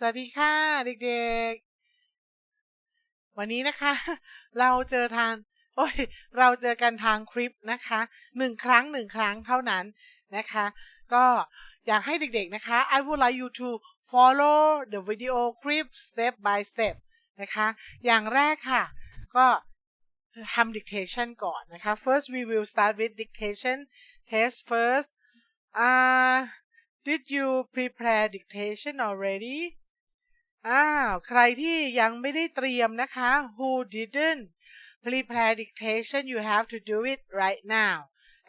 สวัสดีค่ะเด็กๆ วันนี้นะคะ เราเจอทางโอ้ยเราเจอกันทางคลิปนะคะหนึ่งครั้งหนึ่งครั้งเท่านั้นนะคะ ก็อยากให้เด็กๆนะคะ I would like you to follow the video clip step by step นะคะ อย่างแรกค่ะ ก็ทำ dictation ก่อนนะคะ first we will start with dictation test first uh, did you prepare dictation already อ้าวใครที่ยังไม่ได้เตรียมนะคะ who didn't prepare dictation you have to do it right now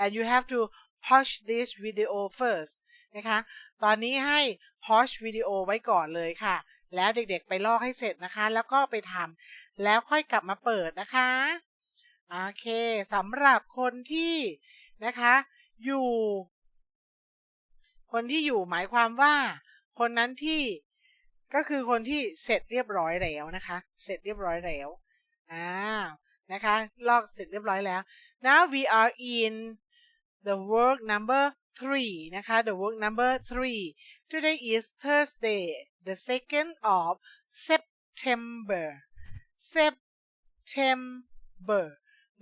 and you have to pause this video first นะคะ ตอนนี้ให้ pause วิดีโอไว้ก่อนเลยค่ะ แล้วเด็กๆไปลอกให้เสร็จนะคะ แล้วก็ไปทำแล้วค่อยกลับมาเปิดนะคะ โอเคสำหรับคนที่นะคะ อยู่ คนที่อยู่หมายความว่า คนนั้นที่ ก็คือคนที่เสร็จเรียบร้อยแล้วนะคะ เสร็จเรียบร้อยแล้วอ่านะคะ ลอกเสร็จเรียบร้อยแล้ว now we are in the work number three นะคะ the work number three today is Thursday the second of September September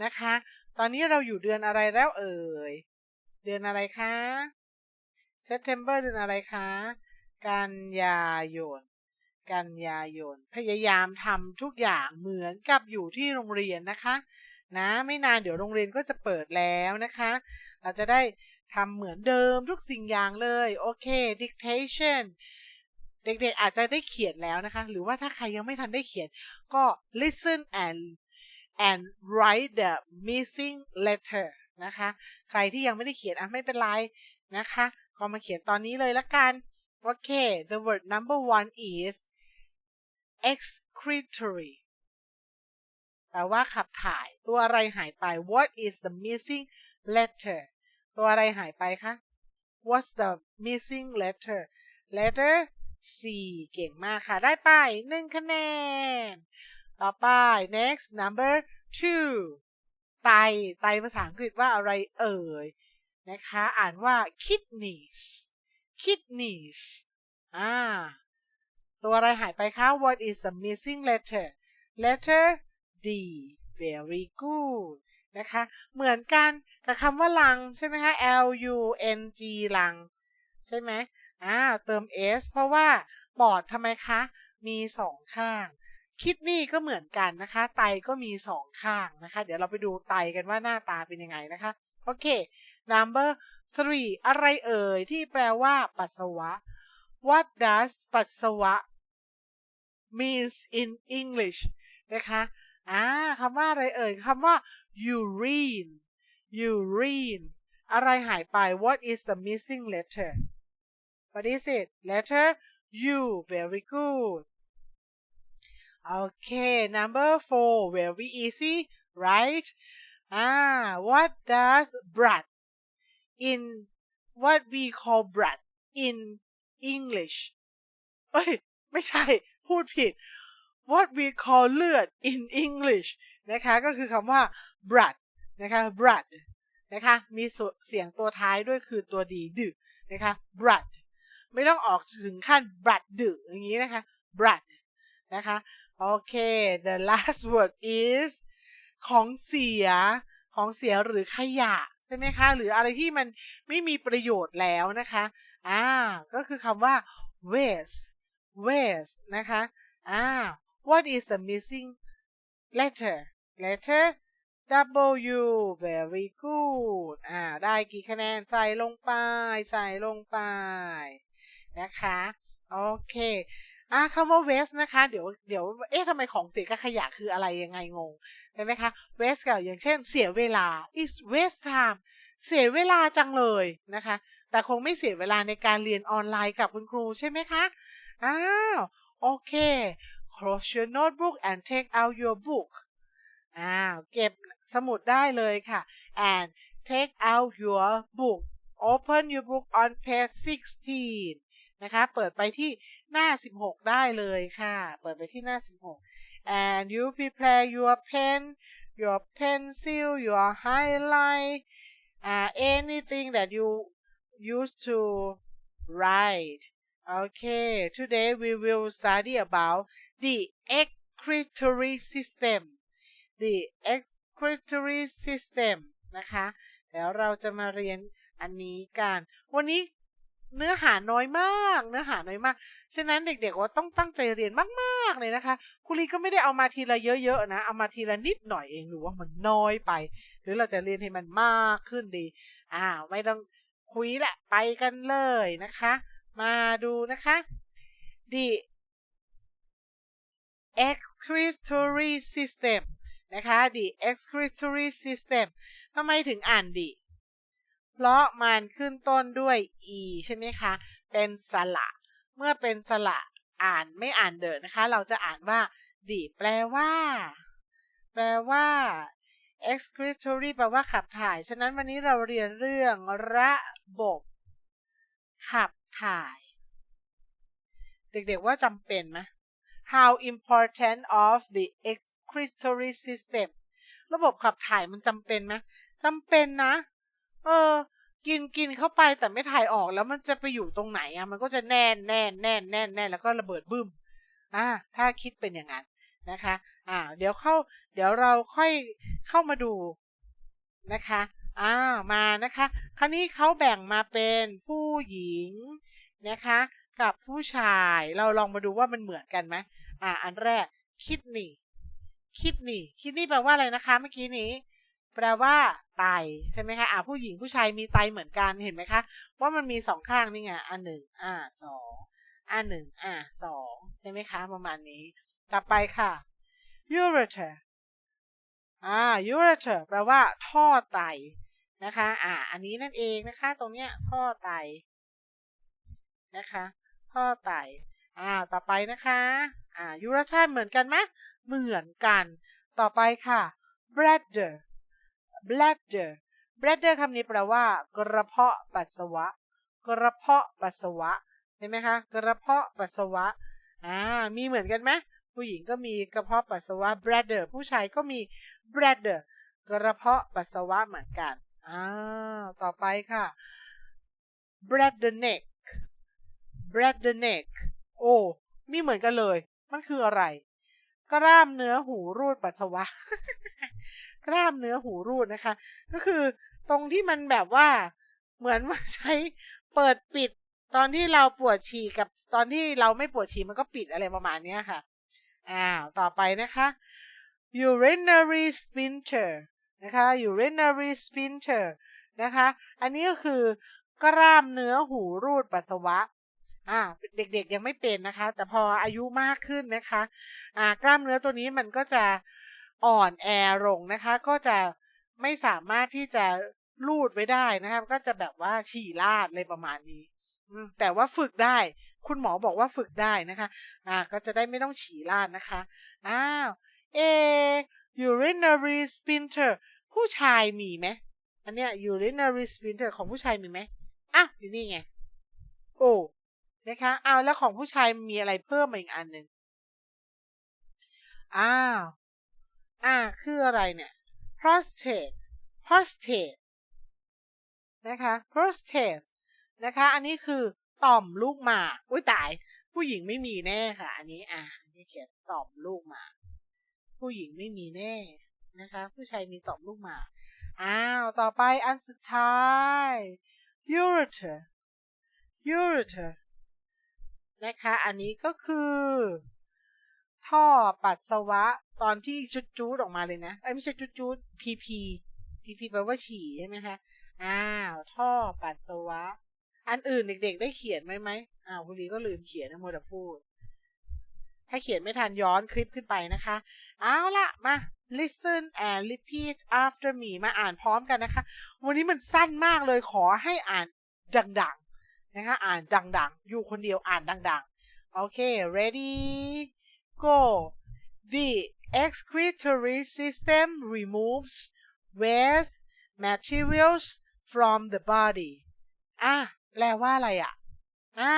นะคะ ตอนนี้เราอยู่เดือนอะไรแล้วเอ่ย เดือนอะไรคะ September เดือนอะไรคะ กันยายน กันยายน พยายามทำทุกอย่างเหมือนกับอยู่ที่โรงเรียนนะคะ นะไม่นานเดี๋ยวโรงเรียนก็จะเปิดแล้วนะคะ เราจะได้ทำเหมือนเดิมทุกสิ่งอย่างเลย โอเค dictation เด็กๆอาจจะได้เขียนแล้วนะคะ หรือว่าถ้าใครยังไม่ทันได้เขียนก็ listen and and write the missing letter นะคะ ใครที่ยังไม่ได้เขียนอะไม่เป็นไรนะคะ ก็มาเขียนตอนนี้เลยละกัน โอเค the word number one is excretory แปลว่าขับถ่าย ตัวอะไรหายไป what is the missing letter ตัวอะไรหายไปคะ what's the missing letter letter C เก่งมากค่ะ ได้ไปหนึ่งคะแนน ต่อไป next number two ไต ไตภาษาอังกฤษว่าอะไรเอ่ย นะคะ อ่านว่า kidneys kidneys อ่า ตัวอะไรหายไปคะ what is the missing letter letter D very good นะคะ เหมือนกันกับคำว่าลังใช่ไหมคะ L U N G ลัง ใช่ไหมอ่าเติม S เพราะว่าปอดทำไมคะ มีสองข้าง คิดนี่ก็เหมือนกันนะคะ ไตก็มีสองข้างนะคะ เดี๋ยวเราไปดูไตกันว่าหน้าตาเป็นยังไงนะคะ โอเค number three อะไรเอ่ย ที่แปลว่า ปัสสาวะ what does ปัสสาวะ means in English นะคะอ่าคำว่าอะไรเอ่ยคำว่า urine urine อะไรหายไป what is the missing letter what is it letter U very good okay number four very easy right ah what does blood in what we call blood in English เอ้ยไม่ใช่ พูดผิด what we call เลือด in English นะคะ ก็คือคำว่า blood นะคะ blood นะคะ มีเสียงตัวท้ายด้วยคือตัวดีดึนะคะ blood ไม่ต้องออกถึงขั้น blood ดึอย่างนี้นะคะ blood นะคะโอเค the last word is ของเสีย ของเสียหรือขยะ ใช่ไหมคะ หรืออะไรที่มันไม่มีประโยชน์แล้วนะคะ อ่า ก็คือคำว่า waste waste นะคะอ่า what is the missing letter letter W very good อ่า ได้กี่คะแนน ใส่ลงไป ใส่ลงไป นะคะ โอเค อ่าคำว่า waste นะคะ เดี๋ยว เดี๋ยว เอ๊ะทำไมของเสียกับขยะคืออะไรยังไงงงใช่ไหมคะ waste กับอย่างเช่น เสียเวลา is waste time เสียเวลาจังเลยนะคะ แต่คงไม่เสียเวลาในการเรียนออนไลน์กับคุณครูใช่ไหมคะ อ้าว โอเค close your notebook and take out your book อ้าว เก็บสมุดได้เลยค่ะ and take out your book open your book on page 16 นะคะ เปิดไปที่หน้า 16 ได้เลยค่ะ เปิดไปที่หน้า 16 and you prepare your pen your pencil your highlight uh, anything that you use to write Okay, today we will study about the excretory system. The excretory system นะคะ แล้วเราจะมาเรียนอันนี้กัน วันนี้เนื้อหาน้อยมาก เนื้อหาน้อยมาก ฉะนั้นเด็กๆว่าต้องตั้งใจเรียนมากๆเลยนะคะครูลีก็ไม่ได้เอามาทีละเยอะๆนะ เอามาทีละนิดหน่อยเองหรือว่ามันน้อยไป หรือเราจะเรียนให้มันมากขึ้นดีอ้าไม่ต้องคุยละ ไปกันเลยนะคะ มาดูนะคะ the excretory system นะคะ the excretory system ทำไมถึงอ่านดิเพราะมันขึ้นต้นด้วย e ใช่ไหมคะ เป็นสระ เมื่อเป็นสระอ่านไม่อ่านเดินนะคะ เราจะอ่านว่า ดิแปลว่า แปลว่า excretory แปลว่าขับถ่าย ฉะนั้นวันนี้เราเรียนเรื่องระบบ ขับ ถ่าย เด็กๆว่าจำเป็นไหม How important of the excretory system ระบบขับถ่ายมันจำเป็นไหมจำเป็นนะ เออ กินกินเข้าไปแต่ไม่ถ่ายออกแล้วมันจะไปอยู่ตรงไหนอะมันก็จะแน่นแน่นแน่นแน่นแน่นแล้วก็ระเบิดบึ้ม อ่า ถ้าคิดเป็นอย่างนั้นนะคะ อ่า เดี๋ยวเข้า เดี๋ยวเราค่อยเข้ามาดูนะคะ อ่ามานะคะ คราวนี้เขาแบ่งมาเป็นผู้หญิงนะคะ กับผู้ชายเราลองมาดูว่ามันเหมือนกันไหมอ่า อันแรกคิดนี่คิดนี่คิดนี่แปลว่าอะไรนะคะ เมื่อกี้นี้ แปลว่าไตใช่ไหมคะอ่าผู้หญิงผู้ชายมีไตเหมือนกันเห็นไหมคะ ว่ามันมีสองข้างนี่ไงอันหนึ่งอ่าสองอันหนึ่งอ่าสองใช่ไหมคะ ประมาณนี้ ต่อไปค่ะ ureter อ่า ureter แปลว่าท่อไต นะคะ อ่า อันนี้นั่นเองนะคะ ตรงเนี้ยท่อไตนะคะท่อไตอ่า ต่อไปนะคะ อ่า ureter เหมือนกันไหมเหมือนกัน ต่อไปค่ะ bladder bladder bladder คำนี้แปลว่า กระเพาะปัสสาวะ กระเพาะปัสสาวะ เห็นไหมคะ กระเพาะปัสสาวะ อ่า มีเหมือนกันไหมผู้หญิงก็มีกระเพาะปัสสาวะ bladder ผู้ชายก็มี bladder กระเพาะปัสสาวะเหมือนกัน อ่าต่อไปค่ะ bladder neck bladder neck โอ้มีเหมือนกันเลย มันคืออะไร กล้ามเนื้อหูรูดปัสสาวะ กล้ามเนื้อหูรูดนะคะ ก็คือตรงที่มันแบบว่าเหมือนว่าใช้เปิดปิด ตอนที่เราปวดฉี่กับตอนที่เราไม่ปวดฉี่มันก็ปิดอะไรประมาณนี้ค่ะอ้าวต่อไปนะคะ urinary sphincter นะคะ urinary sphincter นะคะ อันนี้ก็คือกล้ามเนื้อหูรูดปัสสาวะอ่าเด็กๆยังไม่เป็นนะคะ แต่พออายุมากขึ้นนะคะอ่ากล้ามเนื้อตัวนี้มันก็จะอ่อนแอลงนะคะ ก็จะไม่สามารถที่จะลูดไว้ได้นะคะก็จะแบบว่าฉี่ลาดเลยประมาณนี้แต่ว่าฝึกได้ คุณหมอบอกว่าฝึกได้นะคะอ่าก็จะได้ไม่ต้องฉี่ลาดนะคะอ้าวเอ urinary sphincter ผู้ชายมีไหมอันเนี้ย urinary sphincter ของผู้ชายมีไหมอะอยู่นี่ไง โอ้นะคะอ้าวแล้วของผู้ชายมีอะไรเพิ่มมาอีกอันหนึ่งอ้าวอ่าคืออะไรเนี่ย prostate prostate นะคะ prostate นะคะ อันนี้คือต่อมลูกหมากอุ้ยตาย ผู้หญิงไม่มีแน่ค่ะ อันนี้อะนนี้เขียนต่อมลูกหมากผู้หญิงไม่มีแน่ นะคะ ผู้ชายมีต่อมลูกหมากอ้าว ต่อไปอันสุดท้าย ureter ureter นะคะ อันนี้ก็คือ ท่อปัสสาวะตอนที่จุดจูดออกมาเลยนะไอ้ไม่ใช่จุดจูดพีพีพีพีแปลว่าฉี่ใช่ไหมคะอ้าวท่อปัสสาวะ อันอื่นเด็ก ๆ ได้เขียนไหมไหมอ้าวคุณลีก็ลืมเขียนนะโมดพูด ถ้าเขียนไม่ทันย้อนคลิปขึ้นไปนะคะ เอาละมา listen and repeat after me มาอ่านพร้อมกันนะคะ วันนี้มันสั้นมากเลยขอให้อ่านดังๆนะคะอ่านดังๆ อยู่คนเดียวอ่านดังๆ โอเค ready go the excretory system removes waste materials from the body อะแปลว่าอะไรอะ อะ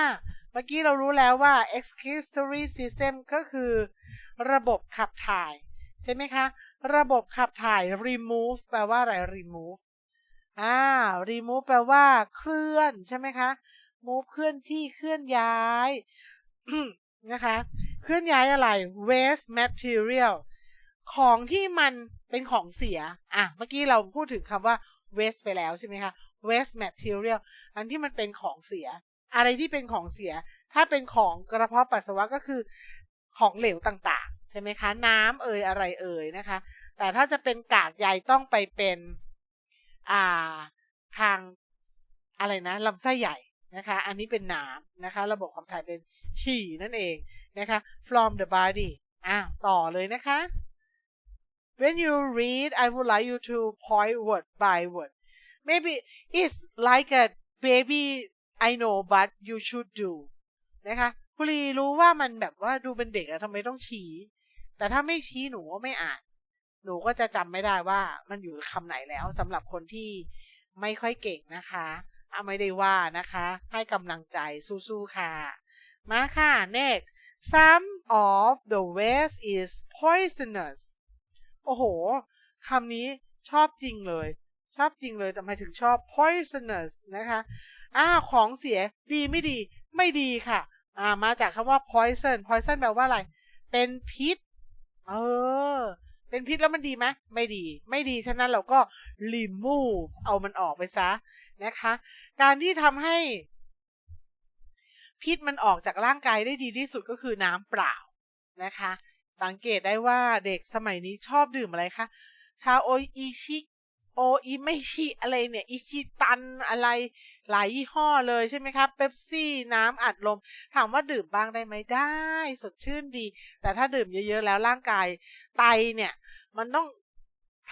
เมื่อกี้เรารู้แล้วว่า excretory system ก็คือ ระบบขับถ่าย ใช่ไหมคะ ระบบขับถ่าย remove แปลว่าอะไร remove อ่า remove แปลว่าเคลื่อนใช่ไหมคะ move เคลื่อนที่เคลื่อนย้ายนะคะ เคลื่อนย้ายอะไร waste material ของที่มันเป็นของเสีย อะ เมื่อกี้เราพูดถึงคำว่า waste ไปแล้วใช่ไหมคะ waste material อันที่มันเป็นของเสีย อะไรที่เป็นของเสีย ถ้าเป็นของกระเพาะปัสสาวะก็คือ ของเหลวต่างๆ ใช่ไหมคะ น้ำเอ่ยอะไรเอ่ยนะคะ แต่ถ้าจะเป็นกากใยต้องไปเป็นอ่าทางอะไรนะลำไส้ใหญ่นะคะ อันนี้เป็นน้ำนะคะ ระบบขับถ่ายเป็นฉี่นั่นเองนะคะ from the body อะต่อเลยนะคะ when you read I would like you to point word by word maybe it's like a baby I know but you should do นะคะ คุรีรู้ว่ามันแบบว่าดูเป็นเด็กอะทำไมต้องชี้ แต่ถ้าไม่ชี้หนูก็ไม่อ่าน หนูก็จะจำไม่ได้ว่ามันอยู่คำไหนแล้วสำหรับคนที่ไม่ค่อยเก่งนะคะอาไม่ได้ว่านะคะ ให้กำลังใจสู้ๆค่ะ มาค่ะ next some of the waste is poisonous โอ้โหคำนี้ชอบจริงเลย ชอบจริงเลยแต่หมายถึงชอบ poisonous นะคะ อ่า ของเสียดีไม่ดี ไม่ดีค่ะ อ่ามาจากคำว่า poison poison แปลว่าอะไร เป็นพิษ เออ เป็นพิษแล้วมันดีไหมไม่ดี ไม่ดี ฉะนั้นเราก็ remove เอามันออกไปซะนะคะ การที่ทำให้ พิษมันออกจากร่างกายได้ดีที่สุดก็คือน้ำเปล่านะคะ สังเกตได้ว่าเด็กสมัยนี้ชอบดื่มอะไรคะ ชาโออิชิโออิไม่ชิอะไรเนี่ย อิชิตันอะไร หลายยี่ห้อเลยใช่ไหมครับเป๊ปซี่น้ำอัดลม ถามว่าดื่มบ้างได้ไหมได้ สดชื่นดี แต่ถ้าดื่มเยอะๆแล้วร่างกายไตเนี่ย มันต้อง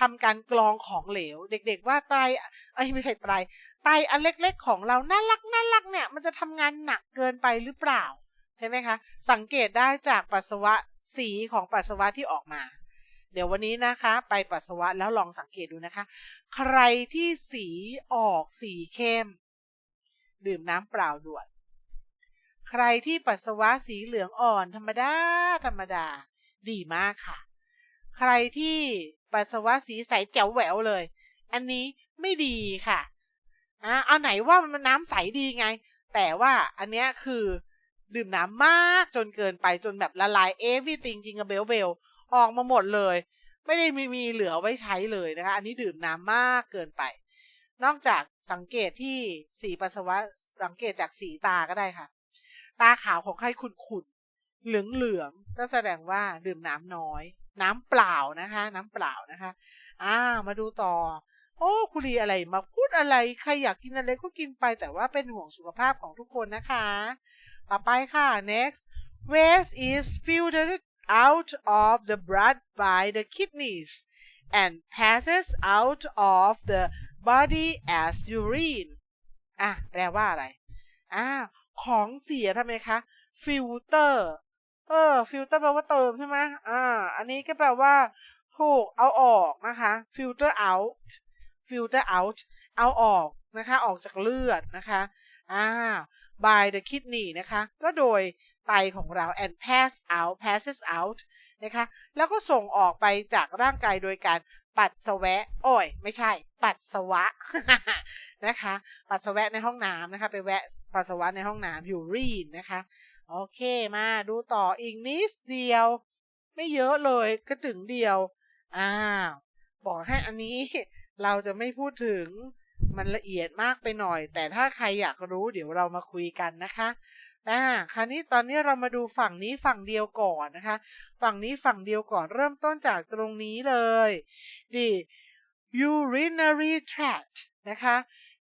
ทำการกรองของเหลว เด็กๆว่าไตไอ้ไม่ใช่ไตไตอันเล็กๆของเราน่ารักน่ารักเนี่ยมันจะทำงานหนักเกินไปหรือเปล่าใช่ไหมคะ สังเกตได้จากปัสสาวะสีของปัสสาวะที่ออกมา เดี๋ยววันนี้นะคะ ไปปัสสาวะแล้วลองสังเกตดูนะคะ ใครที่สีออกสีเข้ม ดื่มน้ำเปล่าด่วน ใครที่ปัสสาวะสีเหลืองอ่อนธรรมดา ธรรมดา ดีมากค่ะ ใครที่ปัสสาวะสีใสแจ๋วแหววเลย อันนี้ไม่ดีค่ะอะเอาไหนว่ามันน้ำใสดีไง แต่ว่าอันเนี้ยคือดื่มน้ำมากจนเกินไปจนแบบละลายเอฟวี่ติงจริงกับเบลเบลออกมาหมดเลย ไม่ได้มีมีเหลือไว้ใช้เลยนะคะ อันนี้ดื่มน้ำมากเกินไป นอกจากสังเกตที่สีปัสสาวะสังเกตจากสีตาก็ได้ค่ะ ตาขาวของใครขุ่นๆเหลืองๆก็แสดงว่าดื่มน้ำน้อย น้ำเปล่านะคะ น้ำเปล่านะคะ อ่า มาดูต่อ โอ้คุรีอะไรมาพูดอะไรใครอยากกินอะไรก็กินไปแต่ว่าเป็นห่วงสุขภาพของทุกคนนะคะ ต่อไปค่ะ next waste is filtered out of the blood by the kidneys and passes out of the body as urine อะแปลว่าอะไรอ่าของเสียทำไมคะฟิลเตอร์เออฟิลเตอร์แปลว่าเติมใช่ไหมอ่า อันนี้ก็แปลว่าถูกเอาออกนะคะ filter out filter out เอาออกนะคะ ออกจากเลือดนะคะอ่า by the kidney นะคะ ก็โดยไตของเรา and pass out passes out นะคะ แล้วก็ส่งออกไปจากร่างกายโดยการ ปัสสาวะ โอ้ย ไม่ใช่ ปัสสาวะนะคะ ปัสสาวะในห้องน้ำนะคะ ไปแวะปัสสาวะในห้องน้ำ urine นะคะ โอเคมาดูต่ออีกนิดเดียว ไม่เยอะเลยกระจึงเดียวอ้าวบอกให้อันนี้เราจะไม่พูดถึงมันละเอียดมากไปหน่อย แต่ถ้าใครอยากรู้เดี๋ยวเรามาคุยกันนะคะอ่าคราวนี้ตอนนี้เรามาดูฝั่งนี้ฝั่งเดียวก่อนนะคะ ฝั่งนี้ฝั่งเดียวก่อนเริ่มต้นจากตรงนี้เลยดิ urinary tract นะคะ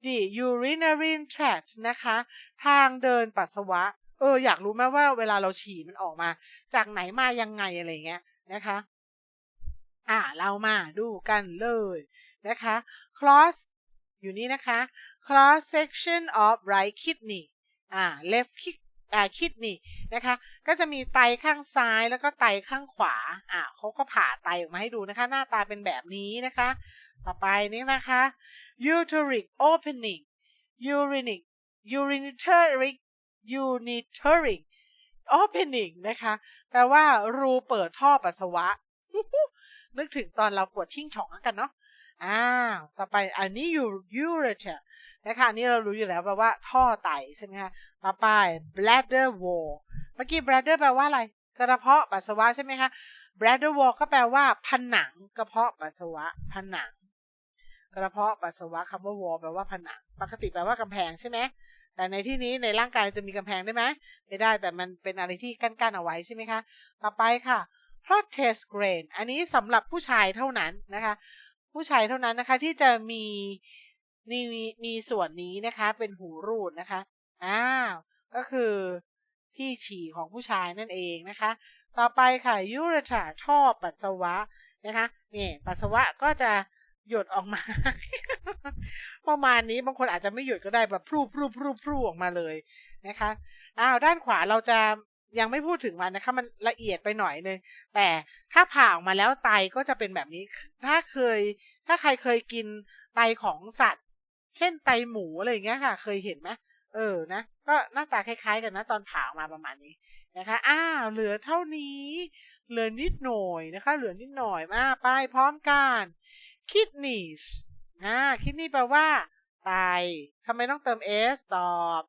ดิ urinary tract นะคะ ทางเดินปัสสาวะ เออ อยากรู้ไหมว่าเวลาเราฉี่มันออกมา จากไหนมายังไงอะไรเงี้ยนะคะ อ่าเรามาดูกันเลยนะคะ cross อยู่นี่นะคะ cross section of right kidney อ่า left kid อ่นะคะ ก็จะมีไตข้างซ้ายแล้วก็ไตข้างขวาอ่าเขาก็ผ่าไตออกมาให้ดูนะคะ หน้าตาเป็นแบบนี้นะคะ ต่อไปนี้นะคะ uteric opening urinic urinary unitary opening นะคะแปลว่ารูเปิดท่อปัสสาวะ นึกถึงตอนเราปวดชิ่งช่องกันเนาะอ้าวต่อไปอันนี้ ureter นะคะอันนี้เรารู้อยู่แล้วแปลว่าท่อไตใช่ไหมคะต่อไป bladder wall เมื่อกี้ bladder แปลว่าอะไร กระเพาะปัสสาวะใช่ไหมคะ bladder wall ก็แปลว่าผนังกระเพาะปัสสาวะผนัง กระเพาะปัสสาวะคำว่า wall แปลว่าผนัง ปกติแปลว่ากำแพงใช่ไหมแต่ในที่นี้ในร่างกายจะมีกำแพงได้ไหมไม่ได้แต่มันเป็นอะไรที่กั้นๆเอาไว้ใช่ไหมคะ ต่อไปค่ะ protest grain อันนี้สำหรับผู้ชายเท่านั้นนะคะ ผู้ชายเท่านั้นนะคะที่จะมี นี่มีมีส่วนนี้นะคะ เป็นหูรูดนะคะอ้าวก็คือที่ฉี่ของผู้ชายนั่นเองนะคะ ต่อไปค่ะ ureter ท่อปัสสาวะนะคะนี่ปัสสาวะก็จะหยดออกมา ประมาณนี้บางคนอาจจะไม่หยดก็ได้แบบพรูพรูพรูพรูออกมาเลยนะคะอ้าวด้านขวาเราจะยังไม่พูดถึงมันนะคะ มันละเอียดไปหน่อยนึงแต่ถ้าผ่าออกมาแล้วไตก็จะเป็นแบบนี้ ถ้าเคย ถ้าใครเคยกินไตของสัตว์ เช่นไตหมูอะไรอย่างเงี้ยค่ะ เคยเห็นไหมเออนะ ก็หน้าตาคล้าย ๆ กันนะตอนผ่าออกมาประมาณนี้นะคะอ้าวเหลือเท่านี้ เหลือนิดหน่อยนะคะ เหลือนิดหน่อยมาไปพร้อมกัน kidneys อ่า kidney แปลว่าไตทำไมต้องเติม s ตอบ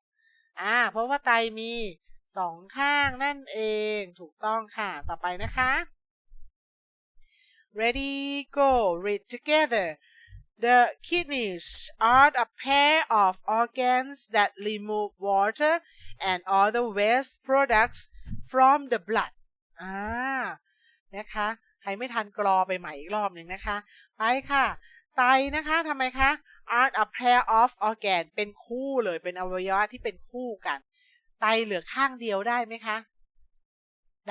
อ่าเพราะว่าไตมีสองข้างนั่นเองถูกต้องค่ะ ต่อไปนะคะ ready go read together the kidneys are a pair of organs that remove water and other waste products from the blood อ่า นะคะ ใครไม่ทันกรอไปใหม่อีกรอบหนึ่งนะคะ ไปค่ะ ไตนะคะทำไมคะ are a pair of organ เป็นคู่เลย เป็นอวัยวะที่เป็นคู่กัน ไตเหลือข้างเดียวได้ไหมคะ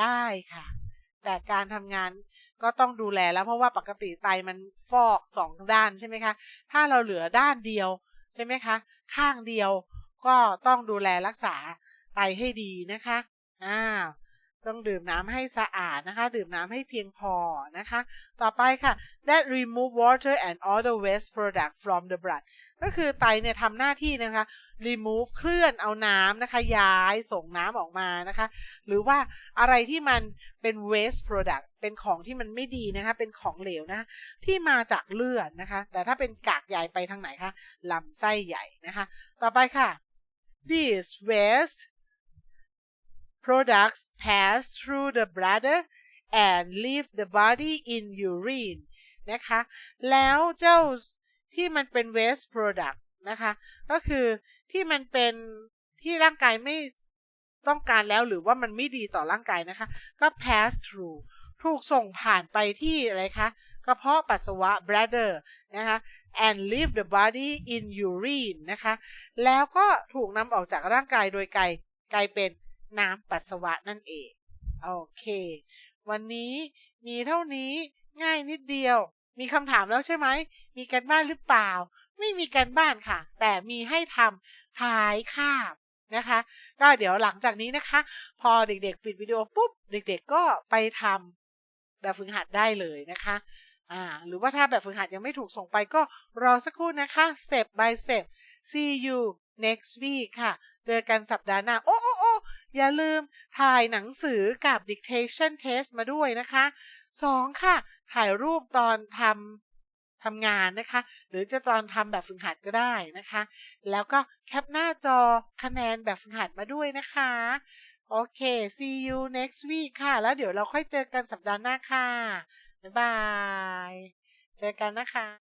ได้ค่ะ แต่การทำงาน ก็ต้องดูแลแล้วเพราะว่าปกติไตมันฟอกสองด้านใช่ไหมคะ ถ้าเราเหลือด้านเดียวใช่ไหมคะ ข้างเดียวก็ต้องดูแลรักษาไตให้ดีนะคะอ้าต้องดื่มน้ำให้สะอาดนะคะ ดื่มน้ำให้เพียงพอนะคะ ต่อไปค่ะ that remove water and other waste product from the blood ก็คือไตเนี่ยทำหน้าที่นะคะ remove เคลื่อนเอาน้ำนะคะ ย้ายส่งน้ำออกมานะคะ หรือว่าอะไรที่มันเป็น waste product เป็นของที่มันไม่ดีนะคะ เป็นของเหลวนะะที่มาจากเลือดนะคะ แต่ถ้าเป็นกากใหญ่ไปทางไหนคะลำไส้ใหญ่นะคะ ต่อไปค่ะ these waste products pass through the bladder and leave the body in urine นะคะ แล้วเจ้าที่มันเป็น waste product นะคะ ก็คือ ที่มันเป็นที่ร่างกายไม่ต้องการแล้วหรือว่ามันไม่ดีต่อร่างกายนะคะ ก็ pass through ถูกส่งผ่านไปที่อะไรคะกระเพาะปัสสาวะ bladder นะคะ and leave the body in urine นะคะ แล้วก็ถูกนำออกจากร่างกายโดยไกลกลายเป็นน้ำปัสสาวะนั่นเอง โอเค วันนี้มีเท่านี้ง่ายนิดเดียว มีคำถามแล้วใช่ไหม มีกันบ้านหรือเปล่า ไม่มีกันบ้านค่ะ แต่มีให้ทำ ท้ายคาบนะคะ ก็เดี๋ยวหลังจากนี้นะคะ พอเด็กๆ ปิดวิดีโอปุ๊บ เด็กๆก็ไปทำแบบฝึกหัดได้เลยนะคะอ่าหรือว่าถ้าแบบฝึกหัดยังไม่ถูกส่งไปก็รอสักครู่นะคะ step by step see you next week ค่ะ เจอกันสัปดาห์หน้า โอ้โอ้โอ้อย่าลืมถ่ายหนังสือกับ dictation test มาด้วยนะคะสองค่ะ ถ่ายรูปตอนทำทำงานนะคะ หรือจะตอนทำแบบฝึกหัดก็ได้นะคะ แล้วก็แคปหน้าจอคะแนนแบบฝึกหัดมาด้วยนะคะ โอเค see you next week ค่ะ แล้วเดี๋ยวเราค่อยเจอกันสัปดาห์หน้าค่ะ บ๊ายบาย เจอกันนะคะ